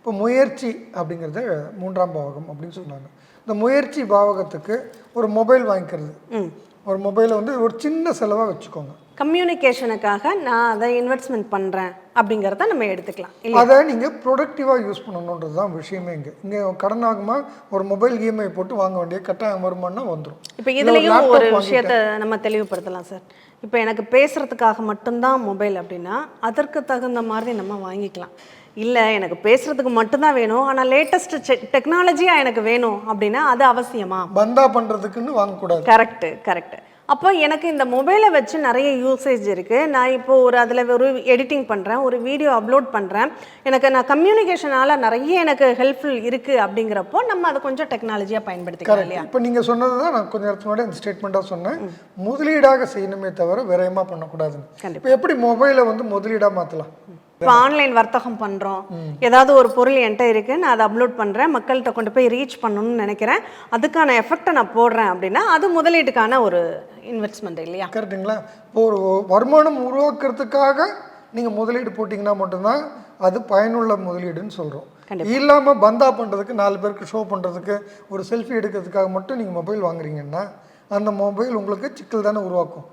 இப்போ முயற்சி அப்படிங்கிறது மூன்றாம் பாவகம் அப்படின்னு சொன்னாங்க. இந்த முயற்சி பாவகத்துக்கு ஒரு மொபைல் வாங்கிக்கிறது. ஒரு மொபைலை வந்து ஒரு சின்ன செலவாக வச்சுக்கோங்க. கம்யூனிகேஷனுக்காக நான் அதை இன்வெஸ்ட்மெண்ட் பண்ணுறேன் அப்படிங்கிறத நம்ம எடுத்துக்கலாம் இல்லை அதை நீங்கள் ப்ரொடக்டிவாக யூஸ் பண்ணணுன்றது தான் விஷயமே இங்கே. இங்கே கடன் ஆகுமா ஒரு மொபைல் இஎம்ஐ போட்டு வாங்க வேண்டிய கட்டாயம் வருமானா வந்துடும் இப்போ இதுலேயும் ஒரு விஷயத்த நம்ம தெளிவுபடுத்தலாம் சார். இப்போ எனக்கு பேசுகிறதுக்காக மட்டும்தான் மொபைல் அப்படின்னா அதற்கு தகுந்த மாதிரி நம்ம வாங்கிக்கலாம். இல்லை எனக்கு பேசுகிறதுக்கு மட்டும்தான் வேணும் ஆனால் லேட்டஸ்ட் டெக்னாலஜியாக எனக்கு வேணும் அப்படின்னா அது அவசியமா? பந்தா பண்ணுறதுக்குன்னு வாங்கக்கூடாது. கரெக்டு கரெக்டு அப்போ எனக்கு இந்த மொபைலை வச்சு நிறைய யூசேஜ் இருக்குது நான் இப்போ ஒரு அதில் ஒரு எடிட்டிங் பண்ணுறேன் ஒரு வீடியோ அப்லோட் பண்ணுறேன் எனக்கு நான் கம்யூனிகேஷனால் நிறைய எனக்கு ஹெல்ப்ஃபுல் இருக்குது அப்படிங்கிறப்போ நம்ம அதை கொஞ்சம் டெக்னாலஜியாக பயன்படுத்திக்கலாம் இல்லையா? இப்போ நீங்கள் சொன்னது தான் நான் கொஞ்சம் நேரத்துக்கு முன்னாடி அந்த ஸ்டேட்மெண்ட்டாக சொன்னேன். முதலீடாக செய்யணுமே தவிர விரயமாக பண்ணக்கூடாதுன்னு. கண்டிப்பா. இப்போ எப்படி மொபைலை வந்து முதலீடாக மாற்றலாம் இப்போ ஆன்லைன் வர்த்தகம் பண்ணுறோம் ஏதாவது ஒரு பொருள் என்கிட்ட இருக்கு நான் அதை அப்லோட் பண்ணுறேன் மக்கள்கிட்ட கொண்டு போய் ரீச் பண்ணணும்னு நினைக்கிறேன். அதுக்கான எஃபெக்டை நான் போடுறேன் அப்படின்னா அது முதலீட்டுக்கான ஒரு இன்வெஸ்ட்மெண்ட் இல்லையா? கரெக்டுங்களா இப்போ ஒரு வருமானம் உருவாக்குறதுக்காக நீங்கள் முதலீடு போட்டிங்கன்னா மட்டும்தான் அது பயனுள்ள முதலீடுன்னு சொல்கிறோம் இல்லாமல் பந்தா பண்ணுறதுக்கு நாலு பேருக்கு ஷோ பண்ணுறதுக்கு ஒரு செல்ஃபி எடுக்கிறதுக்காக மட்டும் நீங்கள் மொபைல் வாங்குறீங்கன்னா அந்த மொபைல் உங்களுக்கு சிக்கல் தானே உருவாக்கும்.